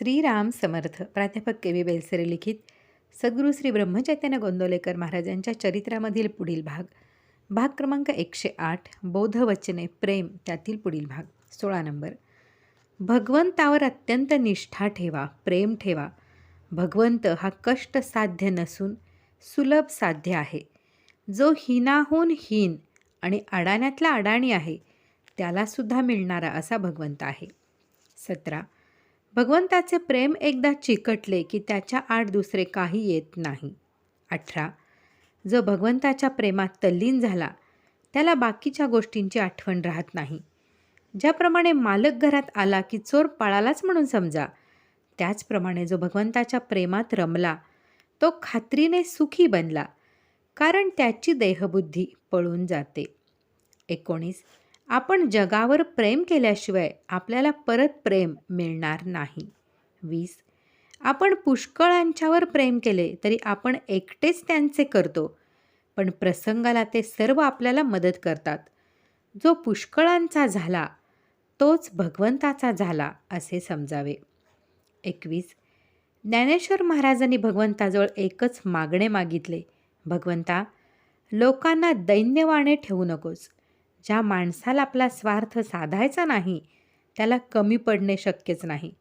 श्रीराम समर्थ प्राध्यापक K V Belsare लिखित सद्गुरू श्री ब्रह्मचैतन्य गोंदवलेकर महाराजांच्या चरित्रामधील पुढील भाग. भाग क्रमांक एकशे आठ बौद्धवचने प्रेम त्यातील पुढील भाग. सोळा नंबर. भगवंतावर अत्यंत निष्ठा ठेवा प्रेम ठेवा. भगवंत हा कष्ट साध्य नसून सुलभ साध्य आहे. जो हिनाहून हीन आणि अडाण्यातला अडाणी आहे त्यालासुद्धा मिळणारा असा भगवंत आहे. सतरा. भगवंताचे प्रेम एकदा चिकटले की त्याच्या आड दुसरे काही येत नाही. अठरा. जो भगवंताच्या प्रेमात तल्लीन झाला त्याला बाकीच्या गोष्टींची आठवण राहत नाही. ज्याप्रमाणे मालक घरात आला की चोर पळालाच म्हणून समजा त्याचप्रमाणे जो भगवंताच्या प्रेमात रमला तो खात्रीने सुखी बनला कारण त्याची देहबुद्धी पळून जाते. एकोणीस. आपण जगावर प्रेम केल्याशिवाय आपल्याला परत प्रेम मिळणार नाही. वीस. आपण पुष्कळांच्यावर प्रेम केले तरी आपण एकटेच त्यांचे करतो पण प्रसंगाला ते सर्व आपल्याला मदत करतात. जो पुष्कळांचा झाला तोच भगवंताचा झाला असे समजावे. एकवीस. ज्ञानेश्वर महाराजांनी भगवंताजवळ एकच मागणे मागितले. भगवंता लोकांना दैन्यवाणे ठेवू नकोस. ज्या माणसाला आपला स्वार्थ साधायचा नाही त्याला कमी पडणे शक्यच नाही.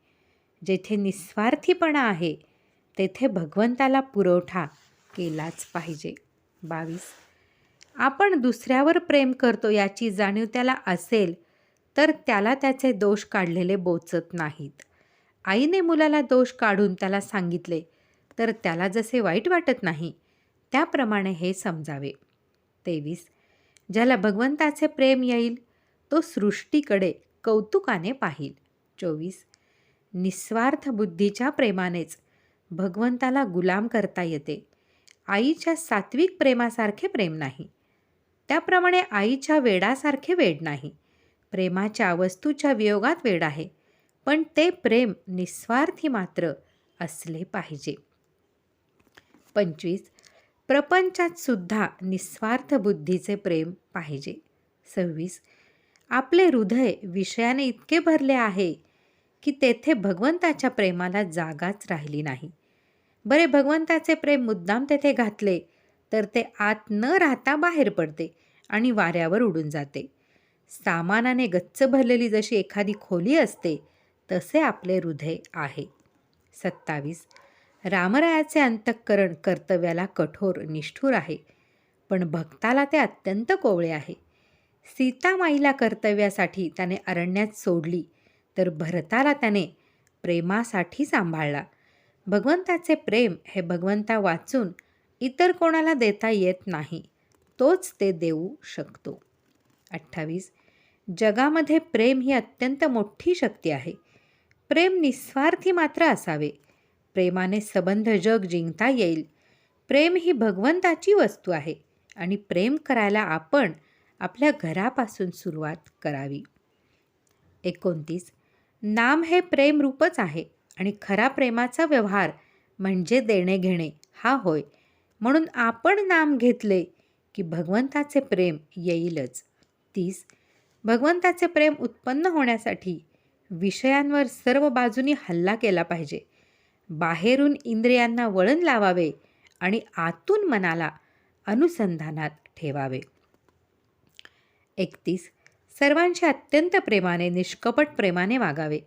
जेथे निस्वार्थीपणा आहे तेथे भगवंताला पुरवठा केलाच पाहिजे. बावीस. आपण दुसऱ्यावर प्रेम करतो याची जाणीव त्याला असेल तर त्याला त्याचे दोष काढलेले बोचत नाहीत. आईने मुलाला दोष काढून त्याला सांगितले तर त्याला जसे वाईट वाटत नाही त्याप्रमाणे हे समजावे. तेवीस. ज्याला भगवंताचे प्रेम येईल तो सृष्टीकडे कौतुकाने पाहिल. चोवीस. निस्वार्थ बुद्धीच्या प्रेमानेच भगवंताला गुलाम करता येते. आईच्या सात्विक प्रेमासारखे प्रेम नाही. त्याप्रमाणे आईच्या वेडासारखे वेड नाही. प्रेमाच्या वस्तूच्या वियोगात वेड आहे. पण ते प्रेम निस्वार्थी मात्र असले पाहिजे. पंचवीस. प्रपंचात सुद्धा निस्वार्थ बुद्धीचे प्रेम पाहिजे. सव्वीस. आपले हृदय विषयाने इतके भरले आहे की तेथे भगवंताच्या प्रेमाला जागाच राहिली नाही. बरे भगवंताचे प्रेम मुद्दाम तेथे घातले तर ते आत न राहता बाहेर पडते आणि वाऱ्यावर उडून जाते. सामानाने गच्च भरलेली जशी एखादी खोली असते तसे आपले हृदय आहे. सत्तावीस. रामरायाचे अंतःकरण कर्तव्याला कठोर निष्ठूर आहे. पण भक्ताला ते अत्यंत कोवळे आहे. सीतामाईला कर्तव्यासाठी त्याने अरण्यात सोडली तर भरताला त्याने प्रेमासाठी सांभाळला. भगवंताचे प्रेम हे भगवंता वाचून इतर कोणाला देता येत नाही तोच ते देऊ शकतो. अठ्ठावीस. जगामध्ये प्रेम ही अत्यंत मोठी शक्ती आहे. प्रेम निस्वार्थी मात्र असावे. प्रेमाने सबंध जग जिंकता येईल. प्रेम ही भगवंताची वस्तू आहे आणि प्रेम करायला आपण आपल्या घरापासून सुरुवात करावी. एकोणतीस. नाम हे प्रेम रूपच आहे आणि खरा प्रेमाचा व्यवहार म्हणजे देणे घेणे हा होय. म्हणून आपण नाम घेतले की भगवंताचे प्रेम येईलच. तीस. भगवंताचे प्रेम उत्पन्न होण्यासाठी विषयांवर सर्व बाजूनी हल्ला केला पाहिजे. बाहेरून इंद्रियांना वळण लावावे आणि आतून मनाला अनुसंधानात ठेवावे. एकतीस. सर्वांशी अत्यंत प्रेमाने निष्कपट प्रेमाने वागावे.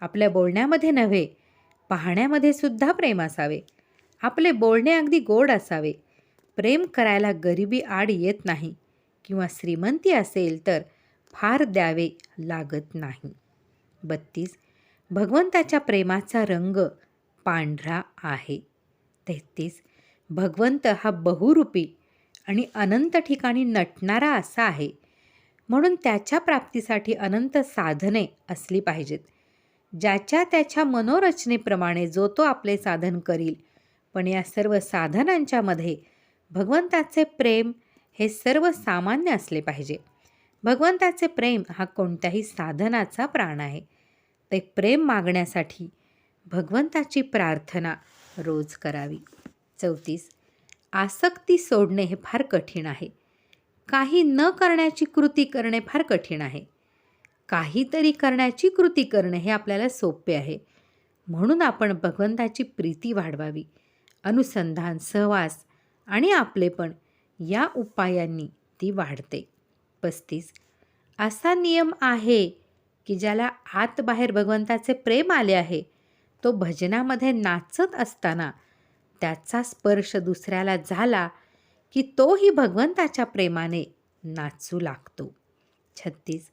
आपल्या बोलण्यामध्ये नव्हे पाहण्यामध्ये सुद्धा प्रेम असावे. आपले बोलणे अगदी गोड असावे. प्रेम करायला गरिबी आड येत नाही किंवा श्रीमंती असेल तर फार द्यावे लागत नाही. बत्तीस. भगवंताच्या प्रेमाचा रंग पांढरा आहे. तेहतीस भगवंत हा बहुरूपी आणि अनंत ठिकाणी नटणारा असा आहे. म्हणून त्याच्या प्राप्तीसाठी अनंत साधने असली पाहिजेत. ज्याच्या त्याच्या मनोरचनेप्रमाणे जो तो आपले साधन करील. पण या सर्व साधनांच्यामध्ये भगवंताचे प्रेम हे सर्व सामान्य असले पाहिजे. भगवंताचे प्रेम हा कोणत्याही साधनाचा प्राण आहे. ते प्रेम मागण्यासाठी भगवंताची प्रार्थना रोज करावी. चौतीस आसक्ती सोडणे हे फार कठीण आहे. काही न करण्याची कृती करणे फार कठीण आहे. काहीतरी करण्याची कृती करणे हे आपल्याला सोपे आहे. म्हणून आपण भगवंताची प्रीती वाढवावी. अनुसंधान सहवास आणि आपलेपण या उपायांनी ती वाढते. पस्तीस असा नियम आहे की ज्याला आत बाहेर भगवंताचे प्रेम आले आहे तो भजनामध्ये नाचत असताना त्याचा स्पर्श दुसऱ्याला झाला की तोही भगवंताच्या प्रेमाने नाचू लागतो. छत्तीस.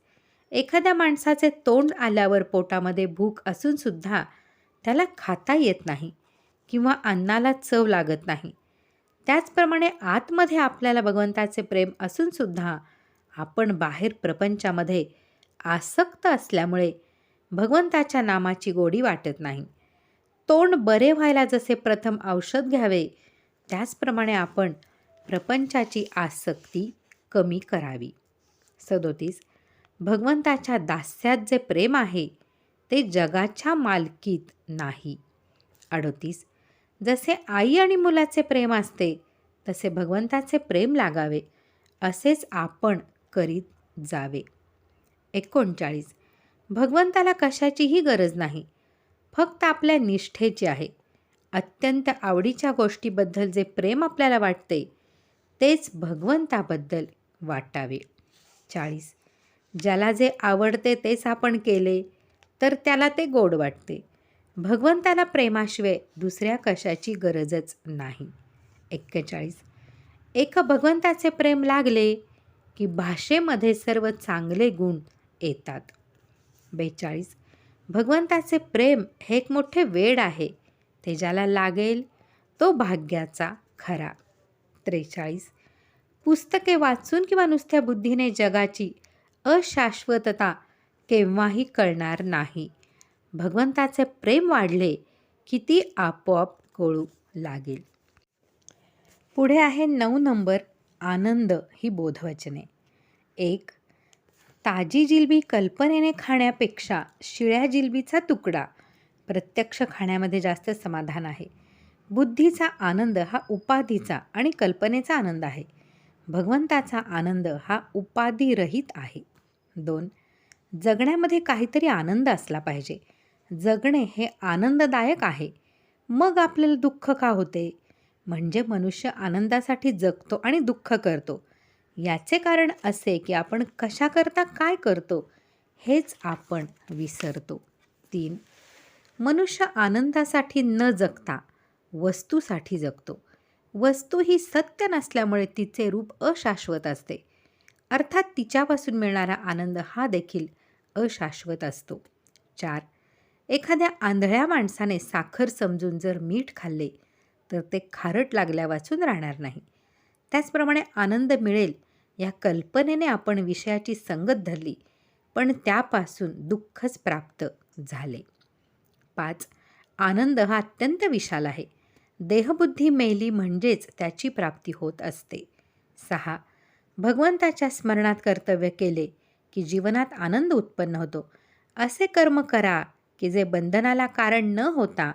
एखाद्या माणसाचे तोंड आल्यावर पोटामध्ये भूक असूनसुद्धा त्याला खाता येत नाही किंवा अन्नाला चव लागत नाही. त्याचप्रमाणे आतमध्ये आपल्याला भगवंताचे प्रेम असूनसुद्धा आपण बाहेर प्रपंचामध्ये आसक्त असल्यामुळे भगवंताच्या नामाची गोडी वाटत नाही. तोंड बरे व्हायला जसे प्रथम औषध घ्यावे त्याचप्रमाणे आपण प्रपंचाची आसक्ती कमी करावी. सदोतीस भगवंताच्या दास्यात जे प्रेम आहे ते जगाच्या मालकीत नाही. अडोतीस जसे आई आणि मुलाचे प्रेम असते तसे भगवंताचे प्रेम लागावे असेच आपण करीत जावे. एकोणचाळीस भगवंताला कशाचीही गरज नाही फक्त आपल्या निष्ठेची आहे. अत्यंत आवडीच्या गोष्टीबद्दल जे प्रेम आपल्याला वाटते तेच भगवंताबद्दल वाटावे. चाळीस. ज्याला जे आवडते तेच आपण केले तर त्याला ते गोड वाटते. भगवंताला प्रेमाशिवाय दुसऱ्या कशाची गरजच नाही. एक्केचाळीस. एक भगवंताचे प्रेम लागले की भाषेमध्ये सर्व चांगले गुण येतात. बेचाळीस. भगवंताचे प्रेम हे एक मोठे वेड आहे. ते ज्याला लागेल तो भाग्याचा खरा. त्रेचाळीस. पुस्तके वाचून किंवा नुसत्या बुद्धीने जगाची अशाश्वतता केव्हाही कळणार नाही. भगवंताचे प्रेम वाढले की ती आपोआप कळू लागेल. पुढे आहे नऊ नंबर आनंद ही बोधवचने. एक ताजी जिलबी कल्पनेने खाण्यापेक्षा शिळ्या जिलबीचा तुकडा प्रत्यक्ष खाण्यामध्ये जास्त समाधान आहे. बुद्धीचा आनंद हा उपाधीचा आणि कल्पनेचा आनंद आहे. भगवंताचा आनंद हा उपाधिरहित आहे. दोन जगण्यामध्ये काहीतरी आनंद असला पाहिजे. जगणे हे आनंददायक आहे. मग आपल्याला दुःख का होते? म्हणजे मनुष्य आनंदासाठी जगतो आणि दुःख करतो. याचे कारण असे की आपण कशाकरता काय करतो हेच आपण विसरतो. तीन मनुष्य आनंदासाठी न जगता वस्तूसाठी जगतो. वस्तू ही सत्य नसल्यामुळे तिचे रूप अशाश्वत असते. अर्थात तिच्यापासून मिळणारा आनंद हा देखील अशाश्वत असतो. चार एखाद्या आंधळ्या माणसाने साखर समजून जर मीठ खाल्ले तर ते खारट लागल्या वाचून राहणार नाही. त्याचप्रमाणे आनंद मिळेल या कल्पनेने आपण विषयाची संगत धरली पण त्यापासून दुःखच प्राप्त झाले. पाच. आनंद हा अत्यंत विशाल आहे. देहबुद्धी मेली म्हणजेच त्याची प्राप्ती होत असते. सहा. भगवंताच्या स्मरणात कर्तव्य केले की जीवनात आनंद उत्पन्न होतो. असे कर्म करा की जे बंधनाला कारण न होता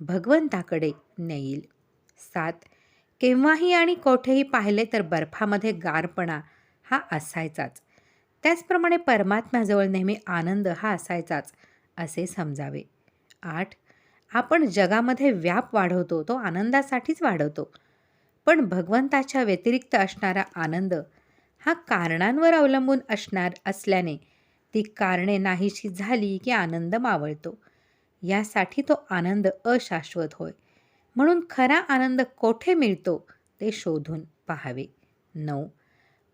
भगवंताकडे नेईल. सात. केव्हाही आणि कोठेही पाहिले तर बर्फामध्ये गारपणा हा असायचाच. त्याचप्रमाणे परमात्म्याजवळ नेहमी आनंद हा असायचाच असे समजावे. आठ आपण जगामध्ये व्याप वाढवतो तो आनंदासाठीच वाढवतो. पण भगवंताच्या व्यतिरिक्त असणारा आनंद हा कारणांवर अवलंबून असणार असल्याने ती कारणे नाहीशी झाली की आनंद मावळतो. यासाठी तो आनंद अशाश्वत होय. म्हणून खरा आनंद कोठे मिळतो ते शोधून पाहावे. नऊ.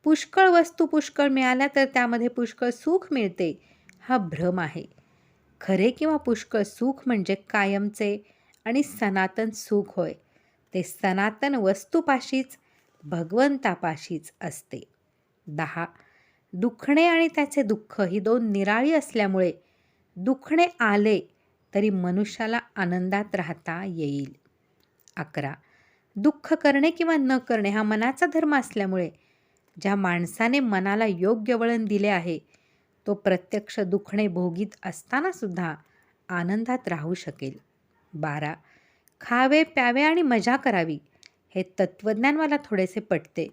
पुष्कळ वस्तू पुष्कळ मिळाल्या तर त्यामध्ये पुष्कळ सुख मिळते हा भ्रम आहे. खरे किंवा पुष्कळ सुख म्हणजे कायमचे आणि सनातन सुख होय ते सनातन वस्तूपाशीच भगवंतापाशीच असते. दहा. दुखणे आणि त्याचे दुःख ही दोन निराळी असल्यामुळे दुखणे आले तरी मनुष्याला आनंदात राहता येईल. अकरा. दुःख करणे किंवा न करणे हा मनाचा धर्म असल्यामुळे ज्या माणसाने मनाला योग्य वळण दिले आहे तो प्रत्यक्ष दुखणे भोगीत असतानासुद्धा आनंदात राहू शकेल. बारा. खावे प्यावे आणि मजा करावी हे तत्त्वज्ञान मला थोडेसे पटते.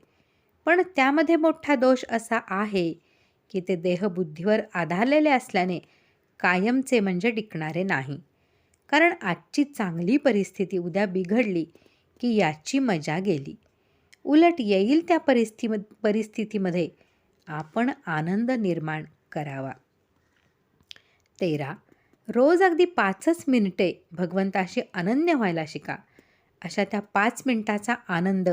पण त्यामध्ये मोठा दोष असा आहे की ते देहबुद्धीवर आधारलेले असल्याने कायमचे म्हणजे टिकणारे नाही. कारण आजची चांगली परिस्थिती उद्या बिघडली की याची मजा गेली. उलट येईल त्या परिस्थिम परिस्थितीमध्ये आपण आनंद निर्माण करावा. तेरा. रोज अगदी पाचच मिनिटे भगवंताशी अनन्य व्हायला शिका. अशा त्या पाच मिनिटाचा आनंद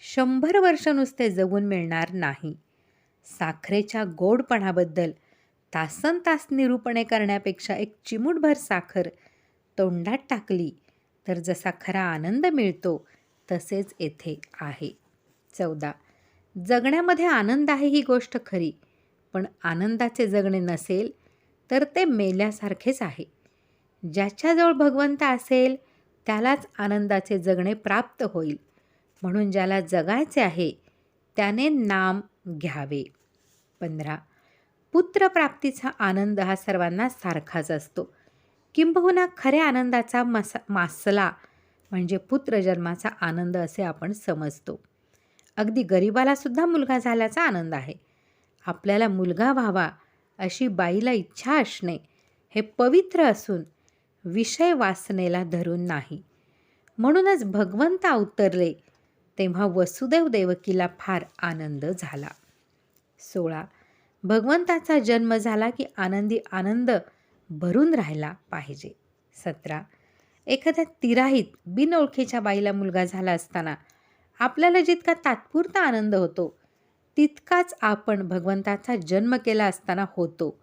शंभर वर्ष नुसते जगून मिळणार नाही. साखरेच्या गोडपणाबद्दल तासन तास निरूपणे करण्यापेक्षा एक चिमूटभर साखर तोंडात टाकली. तर जसा खरा आनंद मिळतो तसेच येथे आहे. चौदा. जगण्यामध्ये आनंद आहे ही गोष्ट खरी. पण आनंदाचे जगणे नसेल तर ते मेल्यासारखेच आहे. ज्याच्याजवळ भगवंत असेल त्यालाच आनंदाचे जगणे प्राप्त होईल. म्हणून ज्याला जगायचे आहे त्याने नाम घ्यावे. पंधरा. पुत्रप्राप्तीचा आनंद हा सर्वांना सारखाच असतो. किंबहुना खऱ्या आनंदाचा मसा मासला म्हणजे पुत्रजन्माचा आनंद असे आपण समजतो. अगदी गरिबालासुद्धा मुलगा झाल्याचा आनंद आहे. आपल्याला मुलगा व्हावा अशी बाईला इच्छा असणे हे पवित्र असून विषय वासनेला धरून नाही. म्हणूनच भगवंत अवतरले तेव्हा वसुदेव देवकीला फार आनंद झाला. सोळा. भगवंताचा जन्म झाला की आनंदी आनंद भरून राहायला पाहिजे. सतरा. एखाद्या तिराहीत बिनओळखीच्या बाईला मुलगा झाला असताना आपल्याला जितका तात्पुरता आनंद होतो तितकाच आपण भगवंताचा जन्म केला असताना होतो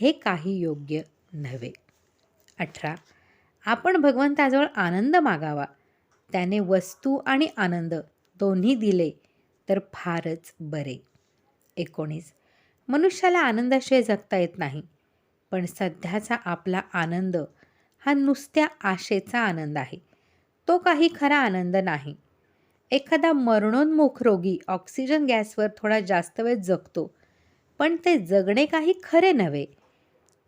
हे काही योग्य नव्हे. अठरा. आपण भगवंताजवळ आनंद मागावा. त्याने वस्तू आणि आनंद दोन्ही दिले तर फारच बरे. एकोणीस. मनुष्याला आनंदाशिवाय जगता येत नाही. पण सध्याचा आपला आनंद हा नुसत्या आशेचा आनंद आहे. तो काही खरा आनंद नाही. एखादा मरणोन्मुख रोगी ऑक्सिजन गॅसवर थोडा जास्त वेळ जगतो पण ते जगणे काही खरे नव्हे.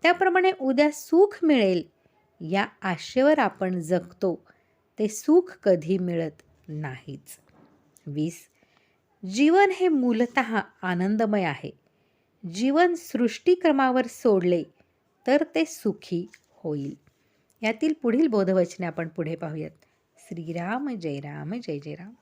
त्याप्रमाणे उद्या सुख मिळेल या आशेवर आपण जगतो ते सुख कधी मिळत नाहीच. वीस. जीवन हे मूलत आनंदमय आहे. जीवन सृष्टीक्रमावर सोडले तर ते सुखी होईल. यातील पुढील बोधवचने आपण पुढे पाहूयात. श्रीराम जय राम जय जय राम.